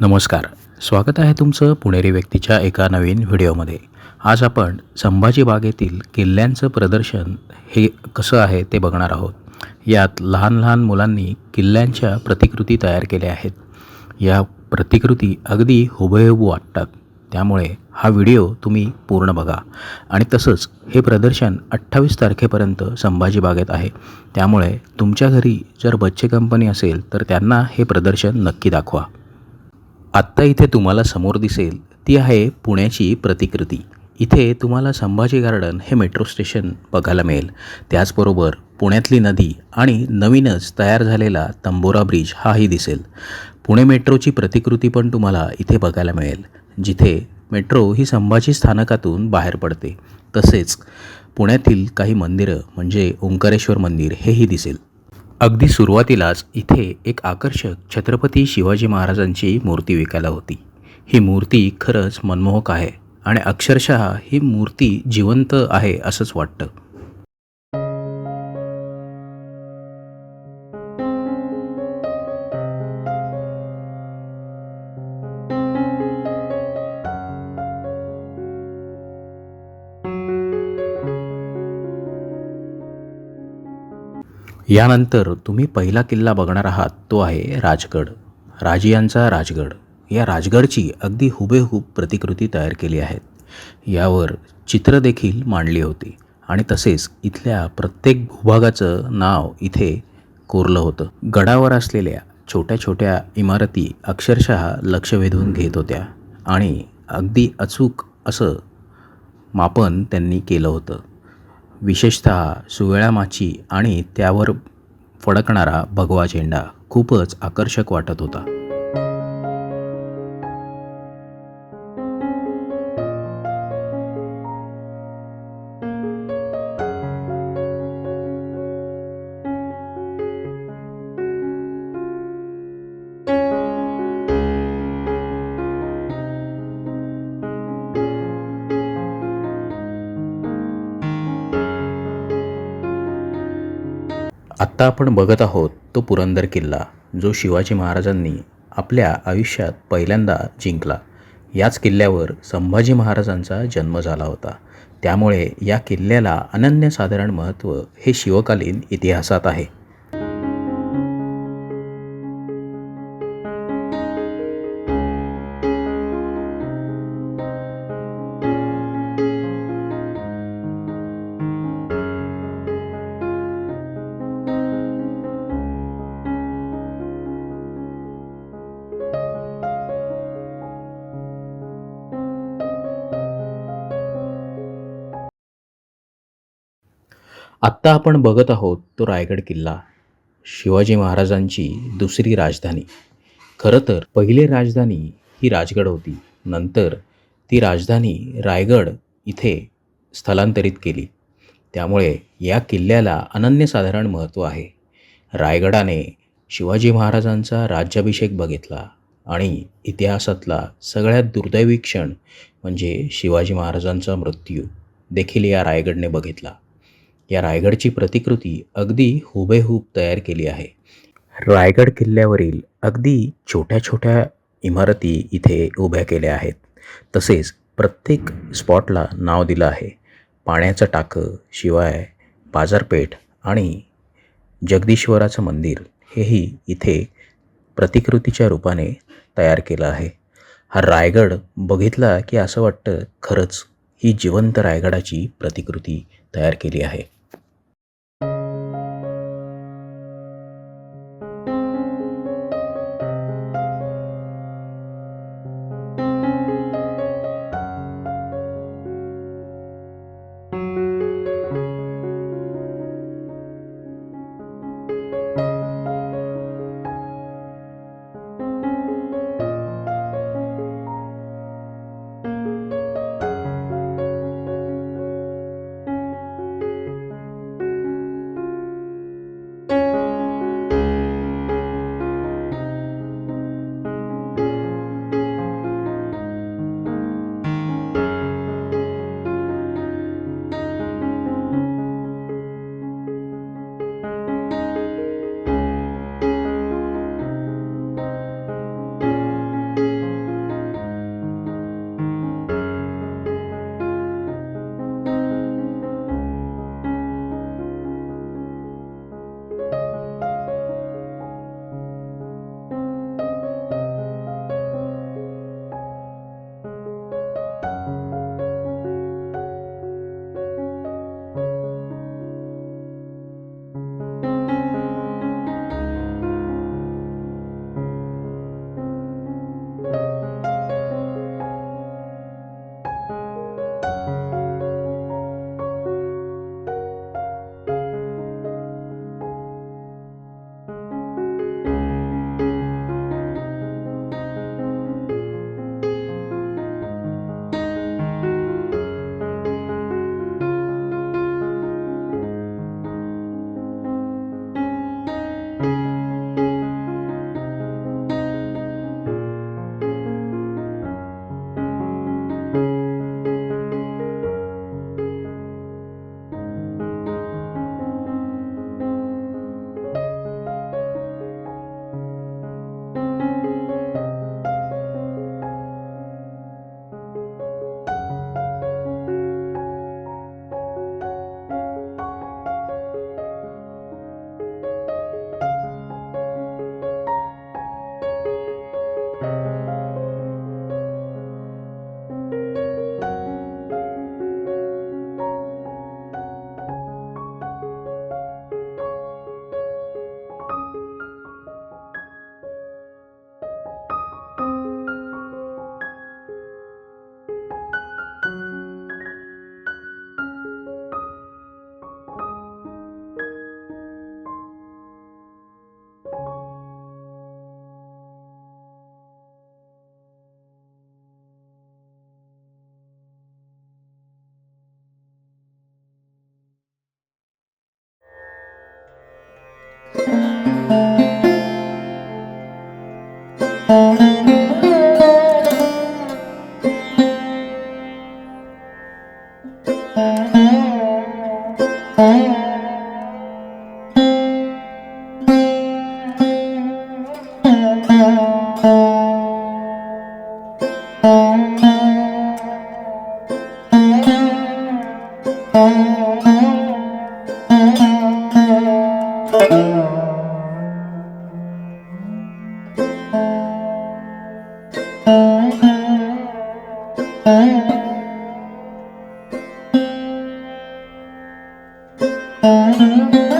नमस्कार. स्वागत आहे तुमचं पुणेरी व्यक्तीच्या एका नवीन व्हिडिओमध्ये. आज आपण संभाजीबागेतील किल्ल्यांचं प्रदर्शन हे कसं आहे ते बघणार आहोत. यात लहान लहान मुलांनी किल्ल्यांच्या प्रतिकृती तयार केल्या आहेत. या प्रतिकृती अगदी हुबेहूब वाटतात. त्यामुळे हा व्हिडिओ तुम्ही पूर्ण बघा. आणि तसंच हे प्रदर्शन अठ्ठावीस तारखेपर्यंत संभाजी बागेत आहे. त्यामुळे तुमच्या घरी जर बच्चे कंपनी असेल तर त्यांना हे प्रदर्शन नक्की दाखवा. आत्ता इथे तुम्हाला समोर दिसेल ती आहे पुण्याची प्रतिकृती. इथे तुम्हाला संभाजी गार्डन हे मेट्रो स्टेशन बघायला मिळेल. त्याचबरोबर पुण्यातली नदी आणि नवीनच तयार झालेला तंबोरा ब्रिज हाही दिसेल. पुणे मेट्रोची प्रतिकृती पण तुम्हाला इथे बघायला मिळेल जिथे मेट्रो ही संभाजी स्थानकातून बाहेर पडते. तसेच पुण्यातील काही मंदिरं म्हणजे ओंकारेश्वर मंदिर हेही दिसेल. अगदी सुरुवातीलाच इथे एक आकर्षक छत्रपती शिवाजी महाराजांची मूर्ती विकायला होती. ही मूर्ती खरंच मनमोहक आहे आणि अक्षरशः ही मूर्ती जिवंत आहे असंच वाटतं. यानंतर तुम्ही पहिला किल्ला बघणार आहात तो आहे राजगड. राजियांचा राजगड. या राजगडची अगदी हुबेहूब प्रतिकृती तयार केली आहेत. यावर चित्र देखील मांडली होती आणि तसेच इथल्या प्रत्येक भूभागाचं नाव इथे कोरलं होतं. गडावर असलेल्या छोट्या छोट्या इमारती अक्षरशः लक्ष वेधून घेत होत्या आणि अगदी अचूक असं मापन त्यांनी केलं होतं. विशेषतः सुवेळा माची आणि त्यावर फडकणारा भगवा झेंडा खूपच आकर्षक वाटत होता. आत्ता आपण बघत आहोत तो पुरंदर किल्ला जो शिवाजी महाराजांनी आपल्या आयुष्यात पहिल्यांदा जिंकला. याच किल्ल्यावर संभाजी महाराजांचा जन्म झाला होता. त्यामुळे या किल्ल्याला अनन्यसाधारण महत्त्व हे शिवकालीन इतिहासात आहे. आत्ता आपण बघत आहोत तो रायगड किल्ला. शिवाजी महाराजांची दुसरी राजधानी. खरं तर पहिली राजधानी ही राजगड होती. नंतर ती राजधानी रायगड इथे स्थलांतरित केली. त्यामुळे या किल्ल्याला अनन्यसाधारण महत्त्व आहे. रायगडाने शिवाजी महाराजांचा राज्याभिषेक बघितला आणि इतिहासातला सगळ्यात दुर्दैवी क्षण म्हणजे शिवाजी महाराजांचा मृत्यू देखील या रायगडने बघितला. या रायगडची प्रतिकृती अगदी हुबेहूब तयार केली आहे. रायगड किल्ल्यावरील अगदी छोट्या छोट्या इमारती इथे उभ्या केल्या आहेत. तसेच प्रत्येक स्पॉटला नाव दिलं आहे. पाण्याचं टाकं शिवाय बाजारपेठ आणि जगदीश्वराचं मंदिर हेही इथे प्रतिकृतीच्या रूपाने तयार केलं आहे. हा रायगड बघितला की असं वाटतं खरंच ही जिवंत रायगडाची प्रतिकृती तयार केली आहे. Música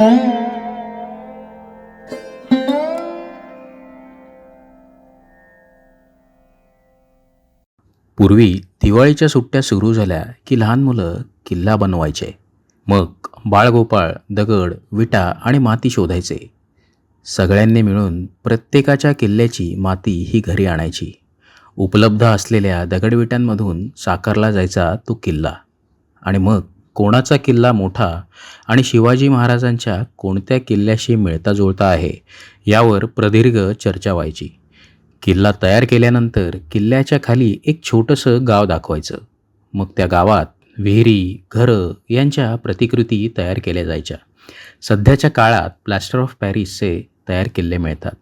पूर्वी दिवाळीच्या सुट्ट्या सुरू झाल्या की लहान मुलं किल्ला बनवायचे. मग बाळगोपाळ दगड विटा आणि माती शोधायचे. सगळ्यांनी मिळून प्रत्येकाच्या किल्ल्याची माती ही घरी आणायची. उपलब्ध असलेल्या दगडविटांमधून साकारला जायचा तो किल्ला. आणि मग कोणाचा किल्ला मोठा आणि शिवाजी महाराजांच्या कोणत्या किल्ल्याशी मिळता जुळता आहे यावर प्रदीर्घ चर्चा व्हायची. किल्ला तयार केल्यानंतर किल्ल्याच्या खाली एक छोटंसं गाव दाखवायचं. मग त्या गावात विहिरी घरं यांच्या प्रतिकृती तयार केल्या जायच्या. सध्याच्या काळात प्लॅस्टर ऑफ पॅरिसचे तयार किल्ले मिळतात.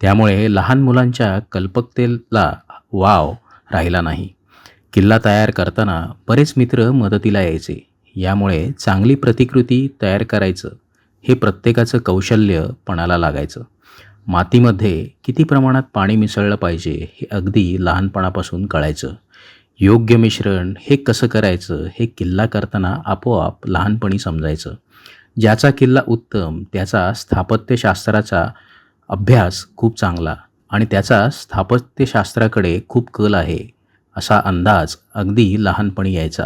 त्यामुळे लहान मुलांच्या कल्पकतेला वाव राहिला नाही. किल्ला तयार करताना बरेच मित्र मदतीला यायचे. यामुळे चांगली प्रतिकृती तयार करायचं हे प्रत्येकाचं कौशल्य पणाला लागायचं. मातीमध्ये किती प्रमाणात पाणी मिसळलं पाहिजे हे अगदी लहानपणापासून कळायचं. योग्य मिश्रण हे कसं करायचं हे किल्ला करताना आपोआप लहानपणी समजायचं. ज्याचा किल्ला उत्तम त्याचा स्थापत्यशास्त्राचा अभ्यास खूप चांगला आणि त्याचा स्थापत्यशास्त्राकडे खूप कल आहे असा अंदाज अगदी लहानपणी यायचा.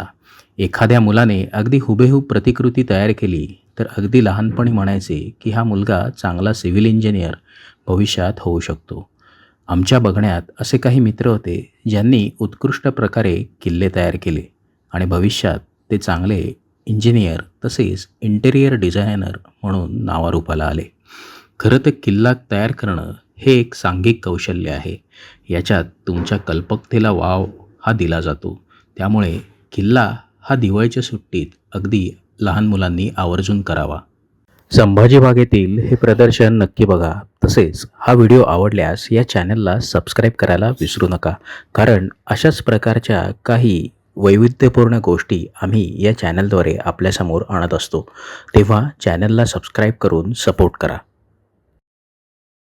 एखाद्या मुलाने अगदी हुबेहूब प्रतिकृती तयार केली तर अगदी लहानपणी म्हणायचे की हा मुलगा चांगला सिव्हिल इंजिनियर भविष्यात होऊ शकतो. आमच्या बघण्यात असे काही मित्र होते ज्यांनी उत्कृष्ट प्रकारे किल्ले तयार केले आणि भविष्यात ते चांगले इंजिनियर तसेच इंटेरियर डिझायनर म्हणून नावारूपाला आले. खरं तर किल्ला तयार करणं हे एक सांघिक कौशल्य आहे. याच्यात तुमच्या कल्पकतेला वाव हा दिला जातो. त्यामुळे किल्ला हा दिवाळीच्या सुट्टीत अगदी लहान मुलांनी आवर्जून करावा. संभाजी भागेतील हे प्रदर्शन नक्की बघा. तसेच हा व्हिडिओ आवडल्यास या चॅनलला सबस्क्राईब करायला विसरू नका. कारण अशाच प्रकारच्या काही वैविध्यपूर्ण गोष्टी आम्ही या चॅनलद्वारे आपल्यासमोर आणत असतो. तेव्हा चॅनलला सबस्क्राईब करून सपोर्ट करा.